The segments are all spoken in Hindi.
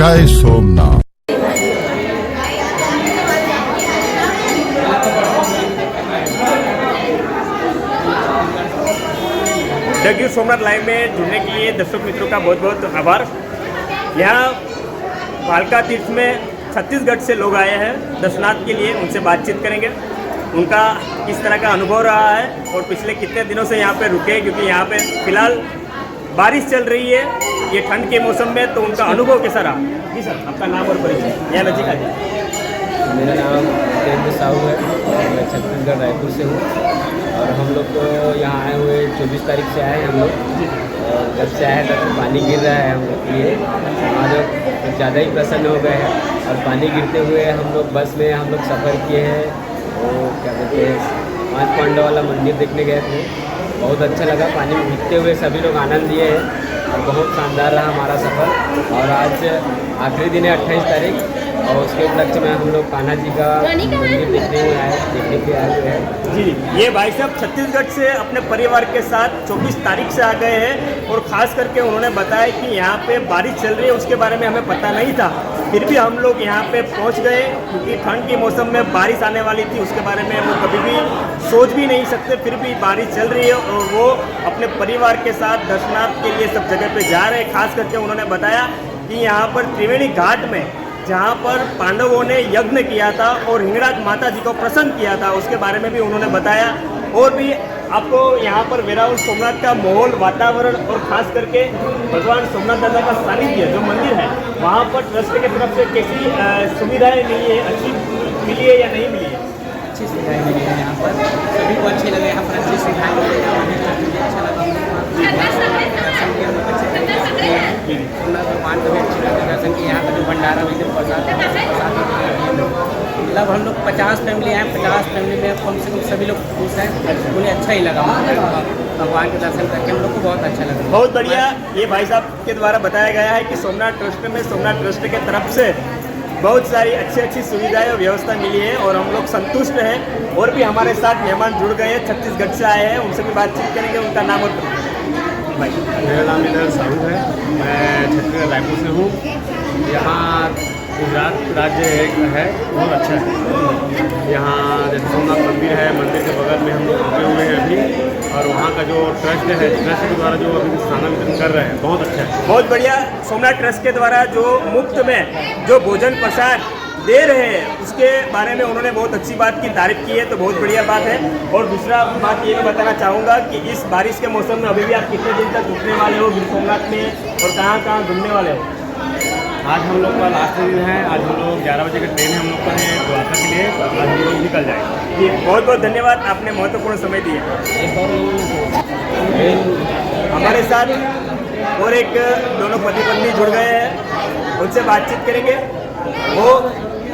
जय सोमनाथ। डग्यू सोमनाथ लाइव में जुड़ने के लिए दर्शक मित्रों का बहुत बहुत आभार। यहाँ भालका तीर्थ में छत्तीसगढ़ से लोग आए हैं, दर्शनार्थ के लिए उनसे बातचीत करेंगे। उनका किस तरह का अनुभव रहा है और पिछले कितने दिनों से यहाँ पे रुके क्योंकि यहाँ पे फ़िलहाल बारिश चल रही है। ये ठंड के मौसम में तो उनका अनुभव कैसा रहा? जी सर आपका नाम और परिचय? यहाँ नजीक आ जाए मेरा नाम तेज साहू है। मैं छत्तीसगढ़ रायपुर से हूँ। और हम लोग तो यहाँ आए हुए चौबीस तारीख से आए हैं हम लोग। और जब से आए तब से पानी गिर रहा है हम लोग के लिए। हमारे कुछ ज़्यादा ही प्रसन्न हो गए हैं। और पानी गिरते हुए हम लोग बस में हम लोग सफ़र किए हैं। वो क्या कहते हैं पाँच पांडव वाला मंदिर देखने गए थे। बहुत अच्छा लगा। पानी में भीगते हुए सभी लोग आनंद लिए हैं। और बहुत शानदार रहा हमारा सफ़र। और आज आखिरी दिन है अट्ठाईस तारीख और उसके उपलक्ष्य में हम लोग कान्हा जी का मंदिर देखने में आए देखने के आए हुए हैं। जी ये भाई साहब छत्तीसगढ़ से अपने परिवार के साथ 24 तारीख से आ गए हैं और ख़ास करके उन्होंने बताया कि यहाँ पे बारिश चल रही है उसके बारे में हमें पता नहीं था। फिर भी हम लोग यहाँ पे पहुँच गए, क्योंकि ठंड के मौसम में बारिश आने वाली थी, उसके बारे में वो कभी भी सोच भी नहीं सकते, फिर भी बारिश चल रही है और वो अपने परिवार के साथ दर्शनार्थ के लिए सब जगह पे जा रहे हैं। खास करके उन्होंने बताया कि यहाँ पर त्रिवेणी घाट में, जहाँ पर पांडवों ने यज्ञ किया था और हिंगराज माता जी को प्रसन्न किया था, उसके बारे में भी उन्होंने बताया। और भी आपको यहाँ पर वेरावल सोमनाथ का माहौल, वातावरण और खास करके भगवान सोमनाथ दादा का सानिध्य, जो मंदिर है, वहाँ पर ट्रस्ट के तरफ़ से कैसी सुविधाएँ मिली है? अच्छी मिली है या नहीं मिली है? अच्छी सुविधाएँ मिली है यहाँ पर। सभी को अच्छी लगे, यहाँ पर अच्छी सुविधाएँ मिली है अच्छा लगा। भगवान का भी अच्छी लगे, दर्शन किए, यहाँ का जो भंडारा थी प्रसाद प्रसाद मतलब हम लोग पचास फैमिली हैं, पचास फैमिली में कम से कम सभी लोग खुश हैं। उन्हें अच्छा ही लगा। भगवान के दर्शन करके हम लोग को बहुत अच्छा लगा। बहुत बढ़िया। ये भाई साहब के द्वारा बताया गया है कि सोमनाथ ट्रस्ट में, सोमनाथ ट्रस्ट के तरफ़ से बहुत सारी अच्छी अच्छी सुविधाएँ और व्यवस्था मिली है और हम लोग संतुष्ट हैं और भी हमारे साथ मेहमान जुड़ गए हैं, छत्तीसगढ़ से आए हैं, उनसे भी बातचीत करेंगे, उनका नाम और भाई। मेरा नाम इधर साहू है। मैं छत्तीसगढ़ रायपुर से हूँ। यहाँ गुजरात राज्य एक है, बहुत अच्छा है। यहाँ जैसे सोमनाथ मंदिर है, मंदिर के बगल में हम लोग रुके हुए हैं अभी। और वहाँ का जो ट्रस्ट है, ट्रस्ट के द्वारा जो अभी खाना वितरण कर रहे हैं, बहुत अच्छा है। बहुत बढ़िया। सोमनाथ ट्रस्ट के द्वारा जो मुफ़्त में जो भोजन प्रसाद दे रहे हैं उसके बारे में उन्होंने बहुत अच्छी बात की तारीफ़ की है तो बहुत बढ़िया बात है। और दूसरा बात ये भी बताना चाहूँगा कि इस बारिश के मौसम में अभी भी आप कितने दिन तक रुकने वाले हो गिर सोमनाथ में और कहाँ कहाँ घूमने वाले हो? आज हम लोग का लास्ट दिन है आज हम लोग ग्यारह बजे का ट्रेन है हम लोग का है द्वारका के लिए आज हम लोग निकल जाएँगे। जी बहुत बहुत धन्यवाद आपने महत्वपूर्ण समय दिया। हमारे साथ और एक दोनों पति पत्नी जुड़ गए हैं उनसे बातचीत करेंगे। वो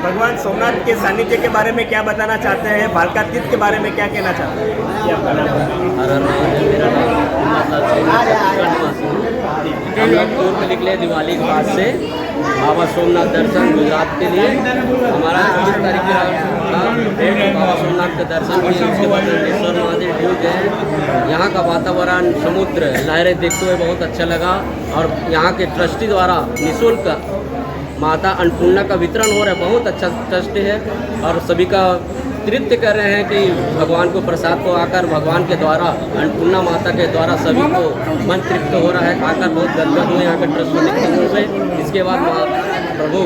भगवान सोमनाथ के सानिध्य के बारे में क्या बताना चाहते हैं? भालका तीर्थ के बारे में क्या कहना चाहते हैं? है। टूर पे निकले दिवाली के बाद से बाबा सोमनाथ दर्शन गुजरात के लिए हमारा चौबीस तारीख बाबा सोमनाथ का दर्शन किए उसके बाद महादेव गए यहाँ का वातावरण समुद्र, लहरें देखते हुए बहुत अच्छा लगा और यहाँ के ट्रस्टी द्वारा निःशुल्क माता अन्नपूर्णा का वितरण हो रहा है, बहुत अच्छा ट्रस्ट है और सभी का तृप्त कर रहे हैं कि भगवान को प्रसाद को आकर भगवान के द्वारा, अन्नपूर्णा माता के द्वारा सभी को मन तृप्त हो रहा है, आकर बहुत गदगद हुए यहाँ के ट्रस्ट को मुँह हुए इसके बाद प्रभु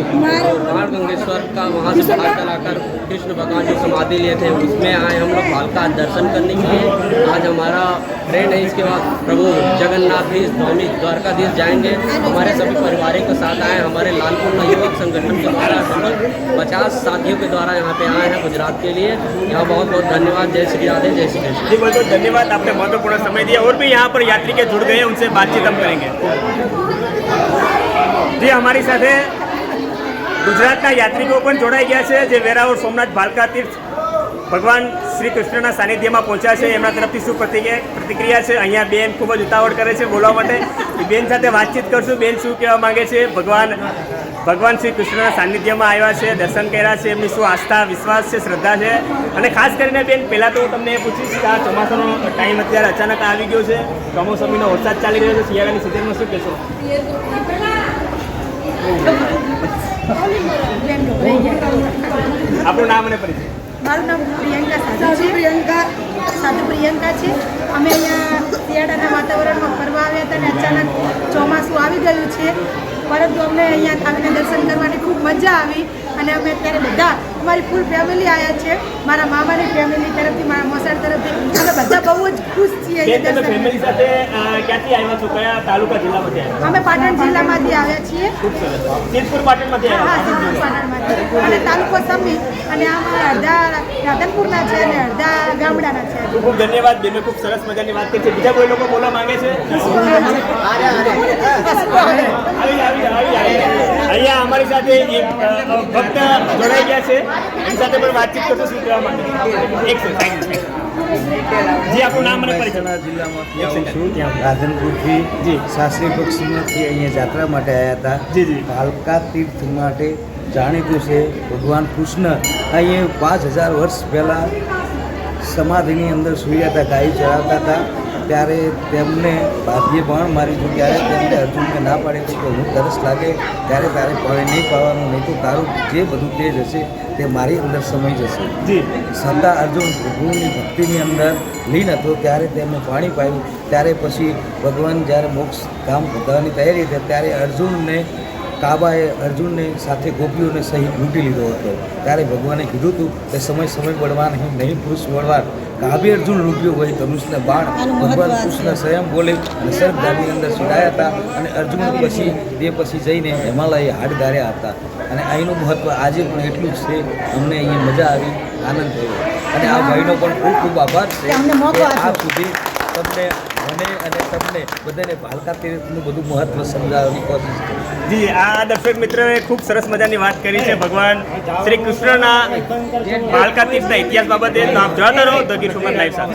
गंगेश्वर का वहाँ से पढ़ा चलाकर कृष्ण भगवान जो समाधि लिए थे उसमें आए हम लोग भालका दर्शन करने के लिए। आज हमारा ट्रेन है इसके बाद प्रभु जगन्नाथीश धोनी द्वारकाधीश जाएँगे। हमारे सभी परिवारिक के साथ आए हमारे लालपुर युवक संगठन के द्वारा हम लोग पचास साथियों के द्वारा यहाँ पे आए हैं गुजरात के लिए। यहाँ बहुत बहुत धन्यवाद जय श्री राधे जय श्री कृष्ण। जी बहुत बहुत धन्यवाद आपने महत्वपूर्ण समय दिया। और भी यहाँ पर यात्री के जुड़ गए उनसे बातचीत हम करेंगे। जी हमारे साथ है ગુજરાતના યાત્રિકો પણ જોડાઈ ગયા છે, જે વેરાવળ સોમનાથ ભાલકા તીર્થ ભગવાન શ્રી કૃષ્ણના સાનિધ્યમાં પહોંચ્યા છે. એમના તરફથી શું પ્રતિક્રિયા છે? અહીંયા બેન ખૂબ જ ઉતાવળ કરે છે બોલવા માટે. બેન સાથે વાતચીત કરશું. બેન શું કહેવા માગે છે? ભગવાન ભગવાન શ્રી કૃષ્ણના સાનિધ્યમાં આવ્યા છે, દર્શન કર્યા છે. એમની શું આસ્થા, વિશ્વાસ છે, શ્રદ્ધા છે? અને ખાસ કરીને બેન, પહેલાં તો હું તમને એ પૂછીશ કે આ ચોમાસાનો ટાઈમ અત્યારે અચાનક આવી ગયો છે. કમોસમીનો વરસાદ ચાલી રહ્યો છે. શિયાળાની સિઝનમાં શું કહેશો? મારું નામ પ્રિયંકા સાધુ પ્રિયંકા સાધુ પ્રિયંકા છે. અમે અહીંયા શિયાળાના વાતાવરણમાં ફરવા આવ્યા હતા અને અચાનક ચોમાસું આવી ગયું છે. પરંતુ અમને અહીંયા આવીને દર્શન કરવાની ખૂબ મજા આવી અને અમે અત્યારે બધા અમારી ફૂલ ફેમિલી આવ્યા છે. મારા મામાની ફેમિલી તરફથી, મારા મોસાળ તરફથી. બહુ જ ખુશ છીએ તમે ફેમિલી સાથે ક્યાંથી આવ્યા છો? કયા તાલુકા જિલ્લામાંથી આવ્યા અમે પાટણ જિલ્લામાંથી આવ્યા છીએ. ખૂબ સરસ. સિદ્ધપુર પાટણમાંથી હા આવ્યા સિદ્ધપુર પાટણમાંથી. અને તાલુકો સમી અને આમાં અડધા રાધનપુરના છે અને અડધા ગામડાના છે. ખૂબ ખૂબ ધન્યવાદ બેને ખૂબ સરસ મજાની વાત કરી છે. બીજા કોઈ લોકો બોલવા માંગે છે? અહીંયા અમારી સાથે એક ભક્ત જોડાઈ ગયા છે. એની સાથે પણ વાતચીત કરતો શું કહેવા માંગે એક સેકન્ડ થેન્ક યુ જી આપણું નામ અને પરિચય. જિલ્લામાંથી આવું છું. રાધનપુરથી જી. પક્ષમાંથી અહીંયા જાત્રા માટે આવ્યા હતા. જી, જી. ભાલકા તીર્થ માટે જાણીતું છે. ભગવાન કૃષ્ણ અહીંયા પાંચ હજાર વર્ષ પહેલાં સમાધિની અંદર સૂર્યા હતા ગાય ચરાવતા હતા. ત્યારે તેમને ભાગ્યે પણ મારી જો ત્યારે તેમને અર્જુનને ના પાડી હતી કે હું તરસ લાગે. ત્યારે તારે પાણી નહીં પાવાનું નહીં તો તારું જે બધું તેજ હશે તે મારી અંદર સમય જશે. જી. સદા અર્જુન પ્રભુની ભક્તિની અંદર લીન હતો. ત્યારે તેમને પાણી પાયું. ત્યારે પછી ભગવાન જ્યારે મોક્ષ કામ બધાની તૈયારી હતી ત્યારે અર્જુનને કાબાએ અર્જુનને સાથે ગોપીઓને સહિત લૂંટી લીધો હતો. ત્યારે ભગવાને કીધું હતું કે સમય સમય બળવાન નહીં નહીં પુરુષ બળવાન. કાબે અર્જુન લૂંટ્યો હોય ધનુષને બાણ ભગવાન કૃષ્ણ સ્વયં બોલે અને સર્પધામની અંદર સુડાયા હતા અને અર્જુન પછી તે પછી જઈને હિમાલય હાડ ગાર્યા હતા. અને અહીંનું મહત્ત્વ આજે પણ એટલું જ છે. અમને અહીંયા મજા આવી આનંદ થયો. અને આ ભાઈનો પણ ખૂબ ખૂબ આભાર છે. આ સુધી તમને મને અને તમને બધાને ભાલકા તીર્થનું બધું મહત્વ સમજાવવાની કોશિશ કરી. જી આ દર્શક મિત્રોએ ખૂબ સરસ મજાની વાત કરી છે. ભગવાન શ્રી કૃષ્ણના ભાલકા તીર્થના ઇતિહાસ બાબતે તો આપ જોતા રહો. ધ ગીર લાઈવ સાથે.